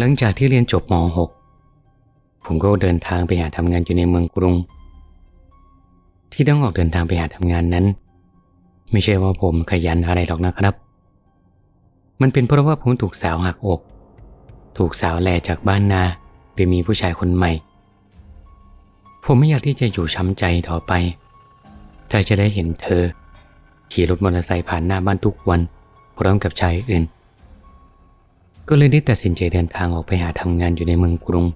หลังจากที่เรียนจบม .6 ผมก็เดินทางไปหาทำงานอยู่ในเมืองกรุง ที่ต้องออกเดินทางไปหาทำงานนั้น ไม่ใช่ว่าผมขยันอะไรหรอกนะครับ มันเป็นเพราะว่าผมถูกสาวหักอก ถูกสาวแหล่จากบ้านนาไปมีผู้ชายคนใหม่ ผมไม่อยากที่จะอยู่ช้ำใจต่อไปใจจะได้เห็นเธอ ขี่รถมอเตอร์ไซค์ผ่านหน้าบ้านทุกวันพร้อมกับชายอื่น ก็เลยได้ตัดสินใจเดินทางออกไปหาทำงานอยู่ในเมืองกรุง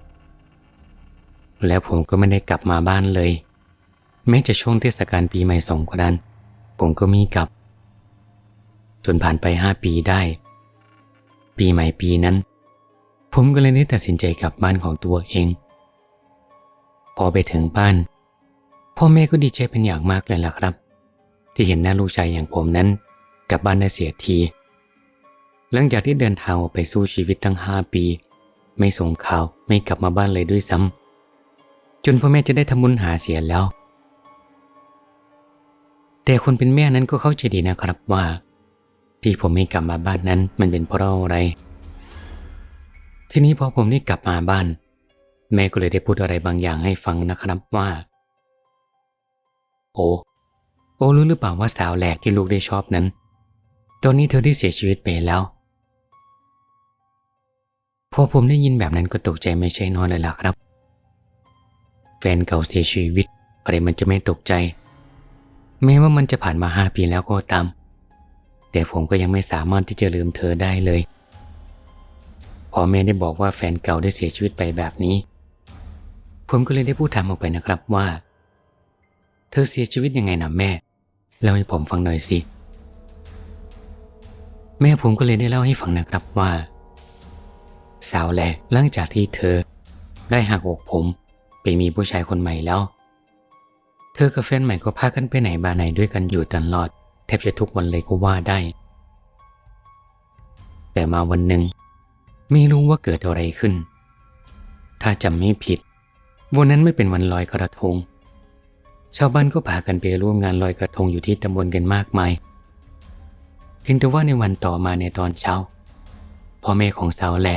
แล้วผมก็ไม่ได้กลับมาบ้านเลย แม้จะช่วงเทศกาลปีใหม่สงกรานต์ผมก็มีกลับ จนผ่านไปห้าปีได้ ปีใหม่ปีนั้น ผมก็เลยได้ตัดสินใจกลับบ้านของตัวเอง พอไปถึงบ้าน พ่อแม่ก็ดีใจเป็นอย่างมากเลยล่ะครับ ที่เห็นหน้าลูกชายอย่างผมนั้นกลับบ้านได้เสียที หลังจากที่เดินทางออกไปสู้ชีวิตตั้งห้าปี ไม่ส่งข่าวไม่กลับมาบ้านเลยด้วยซ้ำจนพ่อแม่จะได้ทำบุญหาเสียแล้ว แต่คนเป็นแม่นั้นก็เข้าใจดีนะครับว่า ที่ผมไม่กลับมาบ้านนั้นมันเป็นเพราะอะไร ทีนี้พอผมได้กลับมาบ้าน แม่ก็เลยได้พูดอะไรบางอย่างให้ฟังนะครับว่า โอ้โอ้รู้หรือเปล่าว่าสาวแหลกที่ลูกได้ชอบนั้น ตอนนี้เธอได้เสียชีวิตไปแล้ว พอผมได้ยินแบบนั้นก็ตกใจไม่ใช่น้อยเลยล่ะครับ แฟนเก่าเสียชีวิตอะไรมันจะไม่ตกใจ แม้ว่ามันจะผ่านมาห้าปีแล้วก็ตาม แต่ผมก็ยังไม่สามารถที่จะลืมเธอได้เลย พอแม่ได้บอกว่าแฟนเก่าได้เสียชีวิตไปแบบนี้ ผมก็เลยได้พูดถามออกไปนะครับว่า เธอเสียชีวิตยังไงนะแม่เล่าให้ผมฟังหน่อยสิ แม่ผมก็เลยได้เล่าให้ฟังนะครับว่า สาวแหละหลังจากที่เธอ ได้หักอกผมไปมีผู้ชายคนใหม่แล้ว เธอกับแฟนใหม่ก็พากันไปไหนมาไหนด้วยกันอยู่ตลอด แทบจะทุกวันเลยก็ว่าได้ แต่มาวันหนึ่งไม่รู้ว่าเกิดอะไรขึ้น ถ้าจำไม่ผิด วันนั้นไม่เป็นวันลอยกระทง ชาวบ้านก็พากันไปร่วมงานลอยกระทงอยู่ที่ตำบลกันมากมายเพียงแต่ว่าในวันต่อมาในตอนเช้าพ่อแม่ของสาวแหล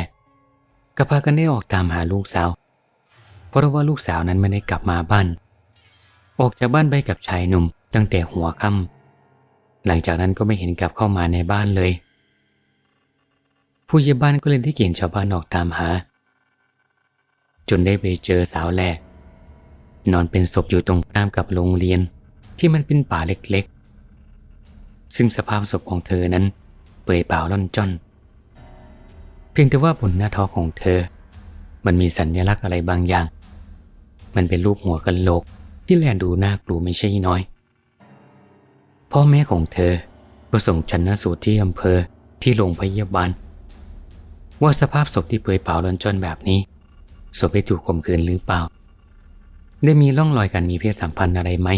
ก็พากันได้ออกตามหาลูกสาว เพราะว่าลูกสาวนั้นไม่ได้กลับมาบ้าน ออกจากบ้านไปกับชายหนุ่มตั้งแต่หัวค่ำหลังจากนั้นก็ไม่เห็นกลับเข้ามาในบ้านเลย ผู้ใหญ่บ้านก็เลยได้เขียนชาวบ้านออกตามหา จนได้ไปเจอสาวแหลกนอนเป็นศพอยู่ตรงข้ามกับโรงเรียนที่มันเป็นป่าเล็กๆ ซึ่งสภาพศพของเธอนั้นเปื่อยเปล่าล่อนจ้อน พียงแต่ว่าบนหน้าท้องของเธอ มันมีสัญลักษณ์อะไรบางอย่าง มันเป็นรูปหัวกันโหลกที่แลดูน่ากลัวไม่ใช่น้อย พ่อแม่ของเธอก็ส่งชันสูตรที่อำเภอที่โรงพยาบาล ว่าสภาพศพที่เปื่อยเปล่าล่อนจนแบบนี้ศพได้ถูกข่มขืนหรือเปล่า ได้มีร่องรอยการมีเพศสัมพันธ์อะไรไหม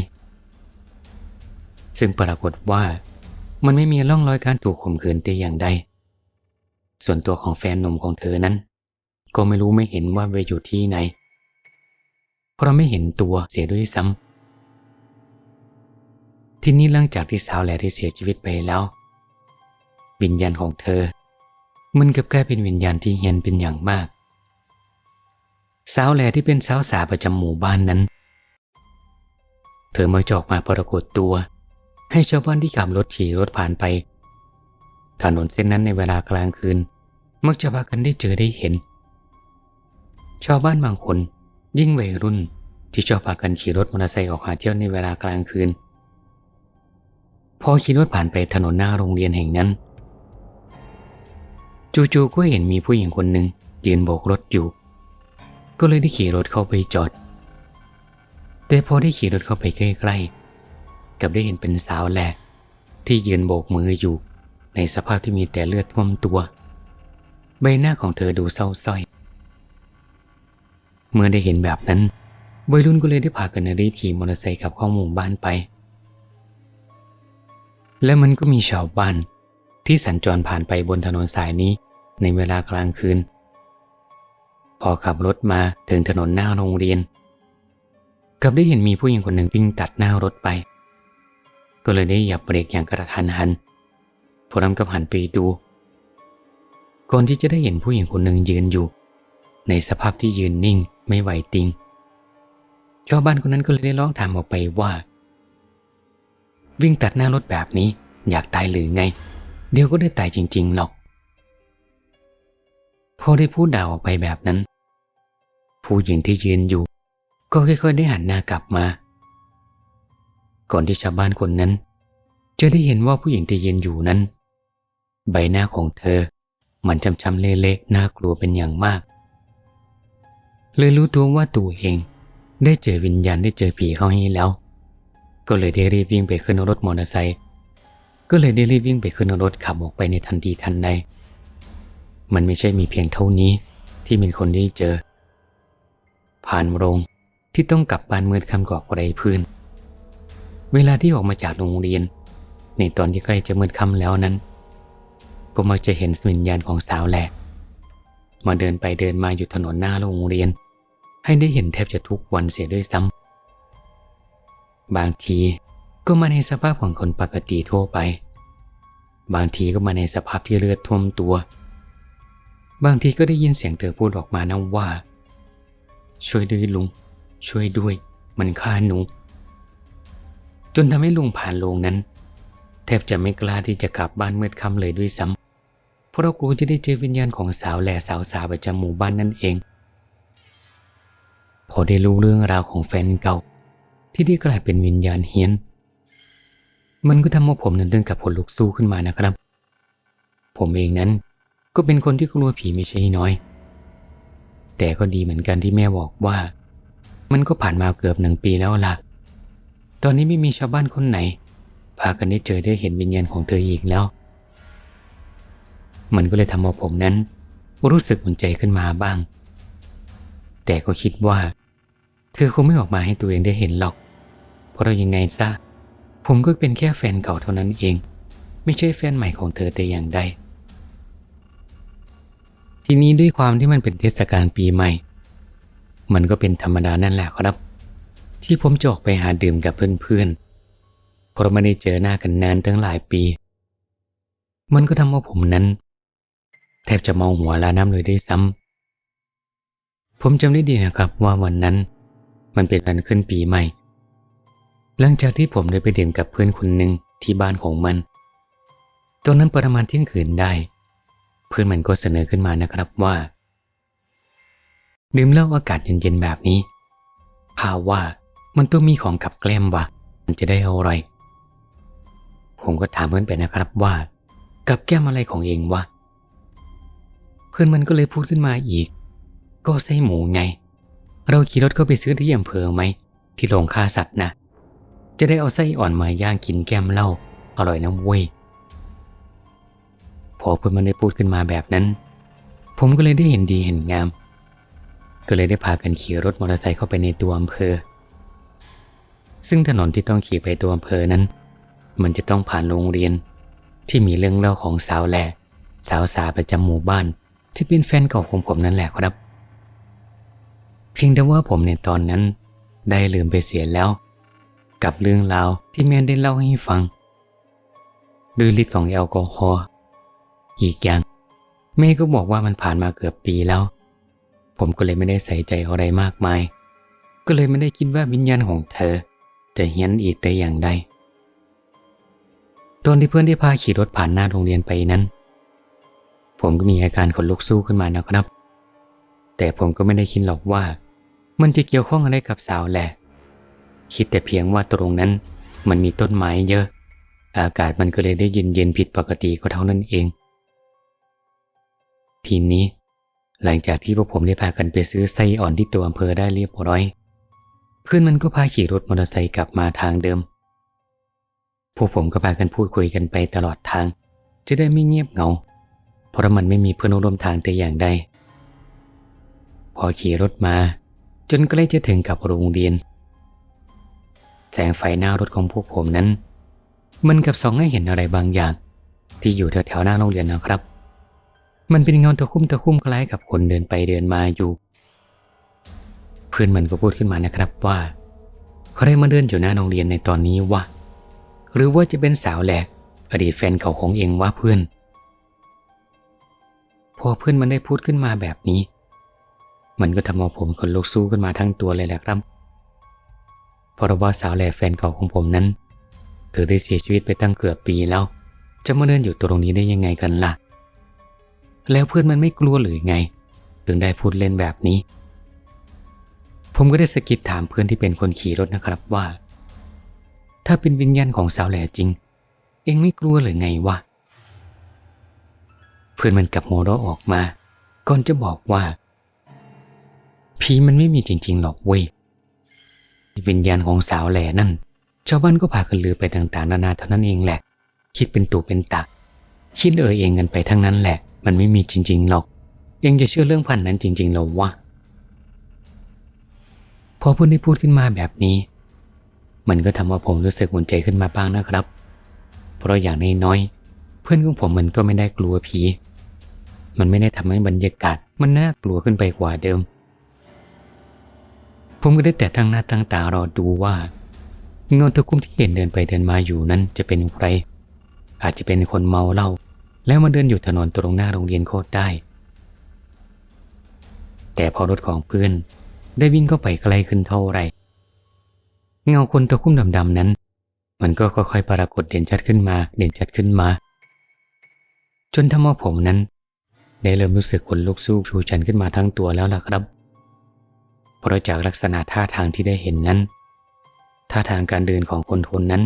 ซึ่งปรากฏว่ามันไม่มีร่องรอยการถูกข่มขืนแต่อย่างใด ส่วนตัวของแฟนหนุ่มของเธอนั้น ก็ไม่รู้ไม่เห็นว่าไปอยู่ที่ไหน เพราะไม่เห็นตัวเสียด้วยซ้ำทีนี้หลังจากที่สาวแหล่ที่เสียชีวิตไปแล้ว วิญญาณของเธอ มันกับกลายเป็นวิญญาณที่เฮียนเป็นอย่างมาก สาวแหล่ที่เป็นสาวสาประจำหมู่บ้านนั้น เธอมาจอกมาปรากฏตัว ให้ชาวบ้านที่ขับรถขี่รถผ่านไปถนนเส้นนั้นในเวลากลางคืน มักจะพากันได้เจอได้เห็น ชาวบ้านบางคน ยิ่งวัยรุ่นที่ชอบพากันขี่รถมอเตอร์ไซค์ออกหาเที่ยวในเวลากลางคืน พอขี่รถผ่านไปถนนหน้าโรงเรียนแห่งนั้น จู่ๆก็เห็นมีผู้หญิงคนหนึ่งยืนโบกรถอยู่ ก็เลยได้ขี่รถเข้าไปจอด แต่พอได้ขี่รถเข้าไปใกล้ๆกับได้เห็นเป็นสาวแหลกที่ยืนโบกมืออยู่ ในสภาพที่มีแต่เลือดท่วมตัว ใบหน้าของเธอดูเศร้าส้อย เมื่อได้เห็นแบบนั้นวัยรุ่นก็เลยได้พากันรีบขี่มอเตอร์ไซค์กลับเข้าหมู่บ้านไป และมันก็มีชาวบ้านที่สัญจรผ่านไปบนถนนสายนี้ในเวลากลางคืน พอขับรถมาถึงถนนหน้าโรงเรียนกลับได้เห็นมีผู้หญิงคนหนึ่งวิ่งตัดหน้ารถไป ก็เลยได้หยียบเบรกอย่างกระทันหันพร้อรำกับหันไปดู ก่อนที่จะได้เห็นผู้หญิงคนหนึ่งยืนอยู่ ในสภาพที่ยืนนิ่งไม่ไหวติงชาวบ้านคนนั้นก็เลยได้ร้องถามออกไปว่า วิ่งตัดหน้ารถแบบนี้อยากตายหรือไง เดี๋ยวก็ได้ตายจริง ๆ หรอก พอได้พูดด่าออกไปแบบนั้น ผู้หญิงที่ยืนอยู่ ก็ค่อยๆได้หันหน้ากลับมา ก่อนที่ชาวบ้านคนนั้น จะได้เห็นว่าผู้หญิงที่ยืนอยู่นั้น ใบหน้าของเธอ มันช้ำๆเละๆน่ากลัวเป็นอย่างมาก เลยรู้ตัวว่าตัวเอง ได้เจอวิญญาณได้เจอผีเข้าให้แล้ว ก็เลยได้รีบวิ่งไปขึ้นรถมอเตอร์ไซค์ก็เลยได้รีบวิ่งไปขึ้นรถขับออกไปในทันทีทันใดมันไม่ใช่มีเพียงเท่านี้ที่มีคนได้เจอ ผ่านโรงที่ต้องกลับบ้านมืดค่ำกว่าไรพื้น เวลาที่ออกมาจากโรงเรียน ในตอนที่ใกล้จะมืดค่ำแล้วนั้น ก็มักจะเห็นวิญญาณของสาวแหลกมาเดินไปเดินมาอยู่ถนนหน้าโรงเรียน ให้ได้เห็นแทบจะทุกวันเสียด้วยซ้ำบางทีก็มาในสภาพของคนปกติทั่วไป บางทีก็มาในสภาพที่เลือดท่วมตัว บางทีก็ได้ยินเสียงเธอพูดออกมานะว่า ช่วยด้วยลุง ช่วยด้วย มันฆ่าหนู จนทำให้ลุงผ่านโรงนั้น แทบจะไม่กล้าที่จะกลับบ้านเมืดค่ำเลยด้วยซ้ำ ราะเรากลัวจะได้เจอวิญญาณของสาวแหล่สาวสาวประจำหมู่บ้านนั่นเอง พอได้รู้เรื่องราวของแฟนเก่า ที่ได้กลายเป็นวิญญาณเฮี้ยน มันก็ทำให้ผมนั้นเดินกับผลลุกสู้ขึ้นมานะครับ ผมเองนั้นก็เป็นคนที่กลัวผีไม่ใช่น้อย แต่ก็ดีเหมือนกันที่แม่บอกว่า มันก็ผ่านมาเกือบหนึ่งปีแล้วล่ะ ตอนนี้ไม่มีชาวบ้านคนไหน พากันได้เจอได้เห็นวิญญาณของเธออีกแล้ว มันก็เลยทำให้ผมนั้น รู้สึกอุ่นใจขึ้นมาบ้าง แต่ก็คิดว่า เธอคงไม่ออกมาให้ตัวเองได้เห็นหรอก เพราะยังไงซะ ผมก็เป็นแค่แฟนเก่าเท่านั้นเอง ไม่ใช่แฟนใหม่ของเธอแต่อย่างใด ทีนี้ด้วยความที่มันเป็นเทศกาลปีใหม่ มันก็เป็นธรรมดานั่นแหละครับ ที่ผมจะออกไปหาดื่มกับเพื่อนๆเพราะไม่ได้เจอหน้ากันนานตั้งหลายปีมันก็ทำให้ผมนั้น แทบจะมองหัวลาน้ำเลยได้ซ้ำ ผมจำได้ดีนะครับว่าวันนั้น มันเป็นวันขึ้นปีใหม่ หลังจากที่ผมได้ไปดื่มกับเพื่อนคนหนึ่งที่บ้านของมัน ตอนนั้นประมาณเที่ยงคืนได้ เพื่อนมันก็เสนอขึ้นมานะครับว่า ดื่มเหล้าอากาศเย็นๆแบบนี้ข้าว่ามันต้องมีของกับแกล้มวะมันจะได้เอาอะไร ผมก็ถามเพื่อนไปนะครับว่า กับแก้มอะไรของเองวะ พื่อนมันก็เลยพูดขึ้นมาอีก ก็ไส้หมูไง เราขี่รถเข้าไปซื้อที่อำเภอไหม ที่โรงฆ่าสัตว์นะ จะได้เอาไส้อ่อนมาย่างกินแก้มเหล้าอร่อยนะเว้ย พอเพื่อนมันได้พูดขึ้นมาแบบนั้น ผมก็เลยได้เห็นดีเห็นงาม ก็เลยได้พากันขี่รถมอเตอร์ไซค์เข้าไปในตัวอำเภอ ซึ่งถนนที่ต้องขี่ไปตัวอำเภอนั้น มันจะต้องผ่านโรงเรียนที่มีเรื่องเล่าของสาวแหล่สาวสาประจำหมู่บ้าน ที่เป็นแฟนเก่าของผมนั่นแหละครับ เพียงแต่ว่าผมในตอนนั้น ได้ลืมไปเสียแล้ว กับเรื่องราวที่แม่ได้เล่าให้ฟังด้วยฤทธิ์ของแอลกอฮอล์อีกอย่างแม่ก็บอกว่ามันผ่านมาเกือบปีแล้ว ผมก็เลยไม่ได้ใส่ใจอะไรมากมาย ก็เลยไม่ได้คิดว่าวิญญาณของเธอ จะเฮี้ยนอีกแต่อย่างใดตอนที่เพื่อนได้พาขี่รถผ่านหน้าโรงเรียนไปนั้น ผมก็มีอาการขนลุกสู้ขึ้นมานะครับ แต่ผมก็ไม่ได้คิดหรอกว่า มันจะเกี่ยวข้องอะไรกับสาวแหละ คิดแต่เพียงว่าตรงนั้น มันมีต้นไม้เยอะ อากาศมันก็เลยได้เย็นเย็นๆผิดปกติก็เท่านั้นเอง ทีนี้ หลังจากที่พวกผมได้พากันไปซื้อไส้อ่อนที่ตัวอำเภอได้เรียบร้อย เพื่อนมันก็พาขี่รถมอเตอร์ไซค์กลับมาทางเดิม พวกผมก็พากันพูดคุยกันไปตลอดทาง จะได้ไม่เงียบเหงา ราะมันไม่มีเพื่อนร่วมทางแต่อย่างใด พอขี่รถมา จนใกล้จะถึงกับโรงเรียน แสงไฟหน้ารถของพวกผมนั้น มันกับสองให้เห็นอะไรบางอย่าง ที่อยู่แถวๆหน้าโรงเรียนนะครับ มันเป็นเงาตะคุ่มตะคุ่มคล้ายกับคนเดินไปเดินมาอยู่ เพื่อนมันก็พูดขึ้นมานะครับว่าใครมาเดินอยู่หน้าโรงเรียนในตอนนี้วะหรือว่าจะเป็นสาวแหลกอดีตแฟนเก่าของเองว่าเพื่อน พอเพื่อนมันได้พูดขึ้นมาแบบนี้ มันก็ทำเอาผมขนลุกสู้ขึ้นมาทั้งตัวเลยแหละครับเพราะว่าสาวแหล่แฟนเก่าของผมนั้น เธอได้เสียชีวิตไปตั้งเกือบปีแล้ว จะมาเดินอยู่ตรงนี้ได้ยังไงกันล่ะ แล้วเพื่อนมันไม่กลัวหรือไง ถึงได้พูดเล่นแบบนี้ ผมก็ได้สะกิดถามเพื่อนที่เป็นคนขี่รถนะครับว่า ถ้าเป็นวิญญาณของสาวแหล่จริง เองไม่กลัวหรือไงวะ เพื่อนมันกลับหัวเราะออกมา ก่อนจะบอกว่า ผีมันไม่มีจริงๆหรอกเว้ยวิญญาณของสาวแหล่นั่น ชาวบ้านก็พากันลือไปต่างๆ นานาเท่านั้นเองแหละ คิดเป็นตุเป็นตะคิดเออเองกันไปทั้งนั้นแหละ มันไม่มีจริงๆหรอกเองจะเชื่อเรื่องพันนั้นจริงๆหรอวะพอเพื่อนได้พูดขึ้นมาแบบนี้ มันก็ทำให้ผมรู้สึกหมุนใจขึ้นมาบ้างนะครับ เพราะอย่างน้อยๆเพื่อนของผมมันก็ไม่ได้กลัวผี มันไม่ได้ทำให้บรรยากาศ มันน่ากลัวขึ้นไปกว่าเดิม ผมก็ได้แต่ตั้งหน้าตั้งตารอดูว่า เงาตะคุ่มที่เห็นเดินไปเดินมาอยู่นั้นจะเป็นใคร อาจจะเป็นคนเมาเหล้าแล้วมาเดินอยู่ถนนตรงหน้าโรงเรียนโคตรได้ แต่พอรถของเพื่อนได้วิ่งเข้าไปใกลขึ้นเท่าไรเงาคนตะคุ่มดำๆนั้น มันก็ค่อยๆปรากฏเด่นชัดขึ้นมา เด่นชัดขึ้นมา จนทำให้ผมนั้น ได้เริ่มรู้สึกขนลุกสู้ชูชันขึ้นมาทั้งตัวแล้วล่ะครับ เพราะจากลักษณะท่าทางที่ได้เห็นนั้น ท่าทางการเดินของคนคนนั้น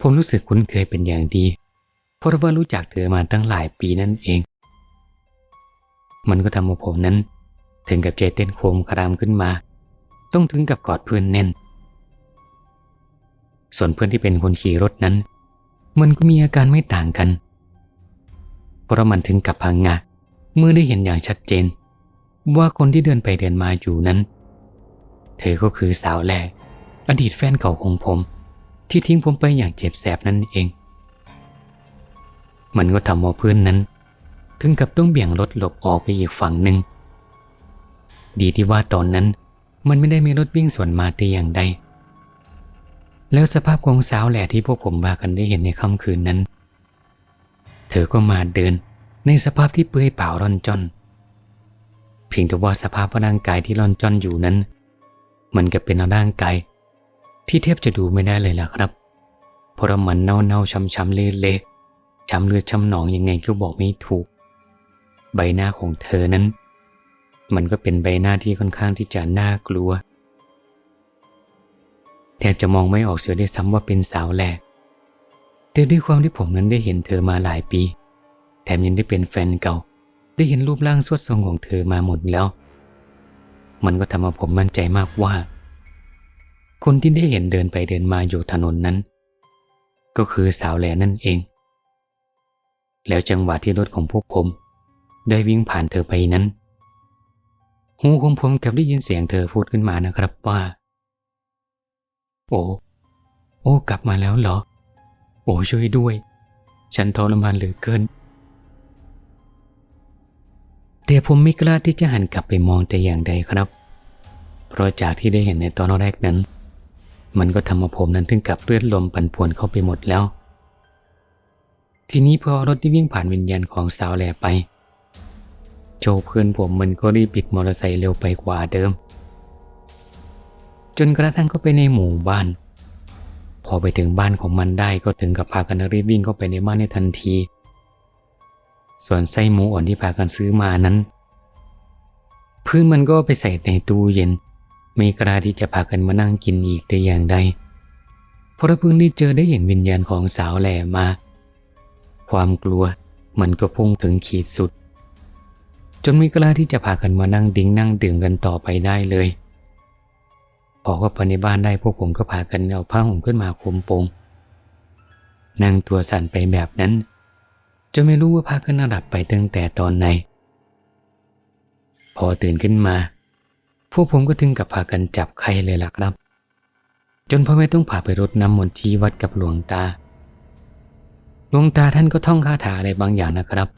ผมรู้สึกคุ้นเคยเป็นอย่างดี เพราะว่ารู้จักเธอมาตั้งหลายปีนั่นเอง มันก็ทำให้ผมนั้น ถึงกับใจเต้นโคมครามขึ้นมา ต้องถึงกับกอดเพื่อนแน่น ส่วนเพื่อนที่เป็นคนขี่รถนั้น มันก็มีอาการไม่ต่างกันเพราะมันถึงกับพังงะ เมื่อได้เห็นอย่างชัดเจน ว่าคนที่เดินไปเดินมาอยู่นั้น เธอก็คือสาวแหล่อดีตแฟนเก่าของผม ที่ทิ้งผมไปอย่างเจ็บแสบนั่นเอง มันก็ทำเอาเพื่อนนั้น ถึงกับต้องเบี่ยงรถหลบออกไปอีกฝั่งหนึ่งดีที่ว่าตอนนั้นมันไม่ได้มีรถวิ่งสวนมาแต่อย่างใด แล้วสภาพของสาวแหล่ที่พวกผมบากันได้เห็นในค่ำคืนนั้น เธอก็มาเดินในสภาพที่เปื่อยเปล่าร่อนจอน เพียงแต่ว่าสภาพร่างกายที่ร่อนจอนอยู่นั้น มันก็เป็นร่างกายที่เทียบจะดูไม่ได้เลยล่ะครับเพราะมันเน่าเน่าช้ำช้ำเละเละช้ำเลือดช้ำหนองยังไงก็บอกไม่ถูก ใบหน้าของเธอนั้น มันก็เป็นใบหน้าที่ค่อนข้างที่จะน่ากลัว แทบจะมองไม่ออกเสียด้วยซ้ำว่าเป็นสาวแหลก แต่ด้วยความที่ผมนั้นได้เห็นเธอมาหลายปี แถมยังได้เป็นแฟนเก่า ได้เห็นรูปร่างสวดทรงของเธอมาหมดแล้ว มันก็ทำให้ผมมั่นใจมากว่า คนที่ได้เห็นเดินไปเดินมาอยู่ถนนนั้น ก็คือสาวแหลนั่นเอง แล้วจังหวะที่รถของพวกผม ได้วิ่งผ่านเธอไปนั้น หูของผมกลับได้ยินเสียงเธอพูดขึ้นมานะครับว่า โอ้ โอ้ กลับมาแล้วเหรอ โอ้ช่วยด้วย ฉันทรมานเหลือเกิน แต่ผมไม่กล้าที่จะหันกลับไปมองแต่อย่างใดครับ เพราะจากที่ได้เห็นในตอนแรกนั้น มันก็ทำให้ผมนั้นถึงกับเลือดลมปั่นป่วนเข้าไปหมดแล้ว ทีนี้พอรถที่วิ่งผ่านวิญญาณของสาวแหล่ไป โจเพื่อนผมมันก็รีบปิดมอเตอร์ไซค์เร็วไปกว่าเดิม จนกระทั่งเข้าไปในหมู่บ้าน พอไปถึงบ้านของมันได้ก็ถึงกับพากันรีบวิ่งเข้าไปในบ้านในทันที ส่วนไส้หมูอ่อนที่พากันซื้อมานั้นพื้นมันก็ไปใส่ในตู้เย็น ไม่กล้าที่จะพากันมานั่งกินอีกแต่อย่างใดเพราะเพิ่งได้เจอได้เห็นวิญญาณของสาวแหล่มา ความกลัวมันก็พุ่งถึงขีดสุด จนไม่กล้าที่จะพากันมานั่งดิ้งนั่งดื่มกันต่อไปได้เลย อเข้าไปในบ้านได้พวกผมก็พากันเอาผ้าห่มขึ้นมาคลุมโปงนั่งตัวสั่นไปแบบนั้นจะไม่รู้ว่าพากันหลับไปตั้งแต่ตอนไหน พอตื่นขึ้นมา พวกผมก็ถึงกับพากันจับไข้เลยล่ะครับ จนพ่อแม่ต้องพาไปรดน้ำมนต์ที่วัดกับหลวงตา หลวงตาท่านก็ท่องคาถาอะไรบางอย่างนะครับ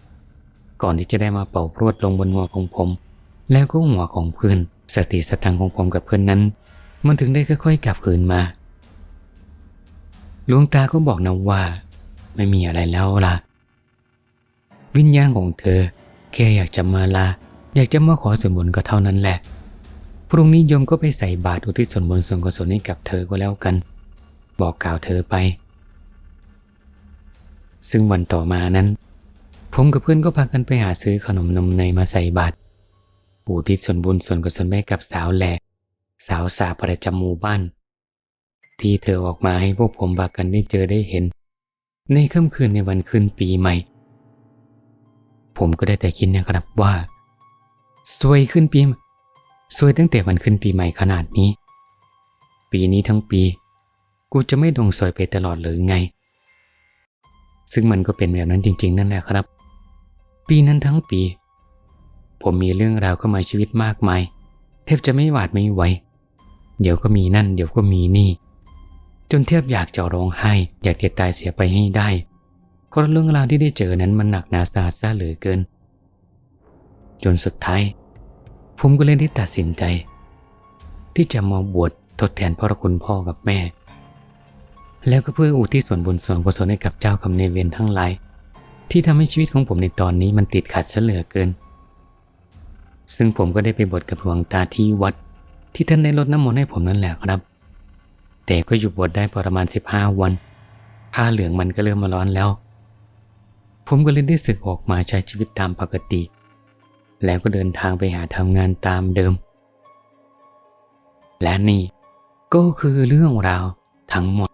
ก่อนที่จะได้มาเป่าพรวดลงบนหัวของผม แล้วก็หัวของเพื่อนสติสตังของผมกับเพื่อนนั้น มันถึงได้ค่อยๆกลับคืนมาหลวงตาก็บอกนะว่า ไม่มีอะไรแล้วล่ะ วิญญาณของเธอ แค่อยากจะมาลา อยากจะมาขอส่วนบุญก็เท่านั้นแหละ พรุ่งนี้โยมก็ไปใส่บาตรอุทิศส่วนบุญส่วนกุศลให้กับเธอก็แล้วกัน บอกกล่าวเธอไป ซึ่งวันต่อมานั้น ผมกับเพื่อนก็พากันไปหาซื้อขนมนมเนยมาใส่บาตรอุทิศส่วนบุญส่วนกุศลให้กับสาวแหล สาวสาประจำหมู่บ้าน ที่เธอออกมาให้พวกผมพากันได้เจอได้เห็น ในค่ำคืนในวันขึ้นปีใหม่ ผมก็ได้แต่คิดนะครับว่า สวยขึ้นปีมสวยตั้งแต่วันขึ้นปีใหม่ขนาดนี้ ปีนี้ทั้งปี กูจะไม่ดงสวยไปตลอดหรือไง ซึ่งมันก็เป็นแบบนั้นจริง ๆ นั่นแหละครับ ปีนั้นทั้งปี ผมมีเรื่องราวเข้ามาชีวิตมากมายแทบจะไม่หวาดไม่ไหว เดี๋ยวก็มีนั่น เดี๋ยวก็มีนี่ จนเทียบอยากจะร้องไห้ อยากจะตายเสียไปให้ได้ เพราะเรื่องราวที่ได้เจอนั้นมันหนักหนาสาหัสซะเหลือเกิน จนสุดท้าย ผมก็เลยได้ตัดสินใจ ที่จะมาบวชทดแทนพระคุณพ่อกับแม่ แล้วก็เพื่ออุทิศส่วนบุญส่วนกุศลให้กับเจ้ากรรมนายเวรทั้งหลาย ที่ทำให้ชีวิตของผมในตอนนี้มันติดขัดซะเหลือเกิน ซึ่งผมก็ได้ไปบวชกับหลวงตาที่วัด ที่ท่านได้ลดน้ำมนต์ให้ผมนั่นแหละครับ แต่ก็อยู่บวชได้ประมาณ 15 วันผ้าเหลืองมันก็เริ่มมาร้อนแล้ว ผมก็เลยได้สึกออกมาใช้ชีวิตตามปกติ แล้วก็เดินทางไปหาทำงานตามเดิม และนี่ก็คือเรื่องราวทั้งหมด